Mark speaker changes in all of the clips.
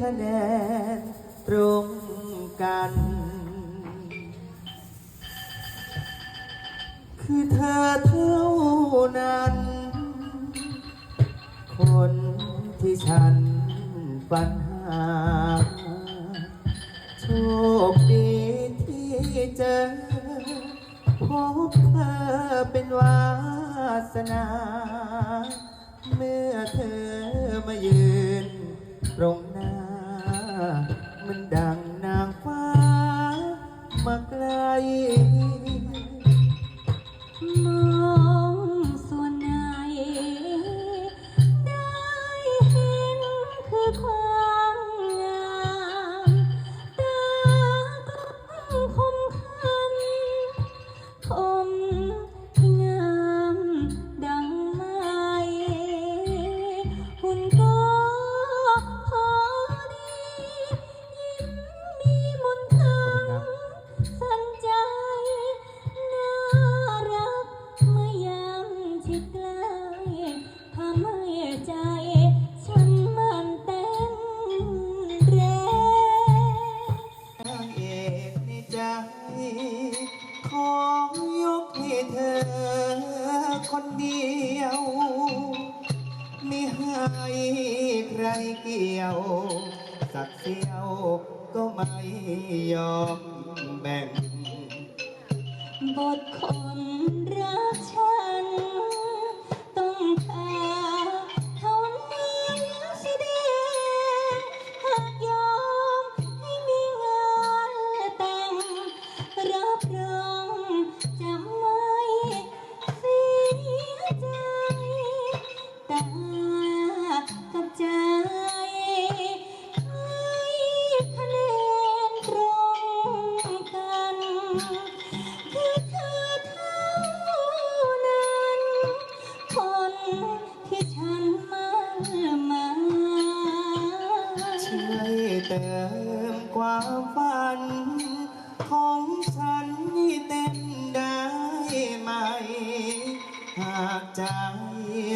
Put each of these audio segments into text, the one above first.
Speaker 1: คะแนนตรงกัน คือเธอเท่านั้น คนที่ฉันปัญหา โชคดีที่เจอ พบเธอเป็นวาสนา เมื่อเธอมายืน ตรงหน้า เดียวไม่
Speaker 2: ให้ใครเกี่ยว สักเสียวก็ไม่ยอมแบ่ง บทคน เติมความฝัน ของฉันให้เต้นได้ไหม หากใจ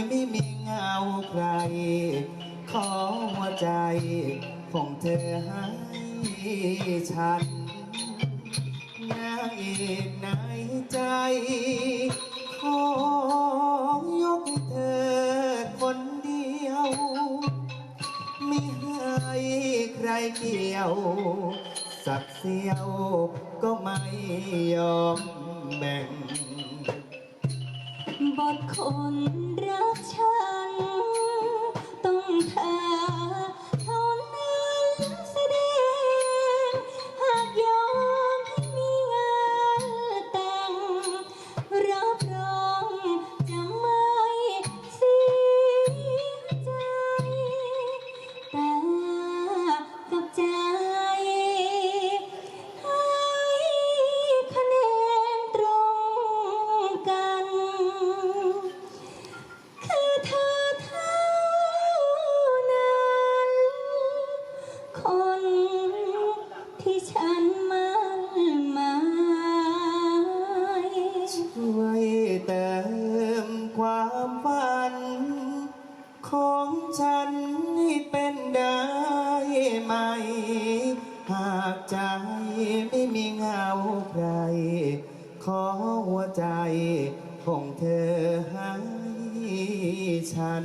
Speaker 2: ไม่มีเงา
Speaker 1: ใคร ขอหัวใจของเธอให้ฉันนางเอกในใจ รเกี่ยว สักเสียวก็ไม่ยอมแบ่ง
Speaker 2: บทคนรักฉัน ฉันมันหมาย
Speaker 1: ช่วยเติมความฝัน ของฉันให้เป็นได้ไหม หากใจไม่มีเงาใคร ขอหัวใจของเธอให้
Speaker 2: ฉัน